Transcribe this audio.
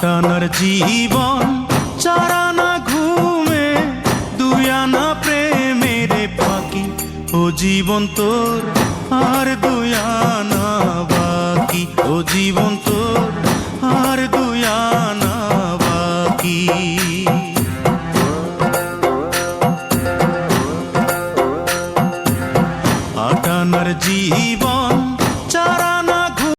জীবন চারানা ঘুমে, দুয়ানা প্রেমের ফাঁকি, ও জীবন তোর আর দুয়ানা বাকি, ও জীবন তোর আর দুয়ানা বাকি। আটানার জীবন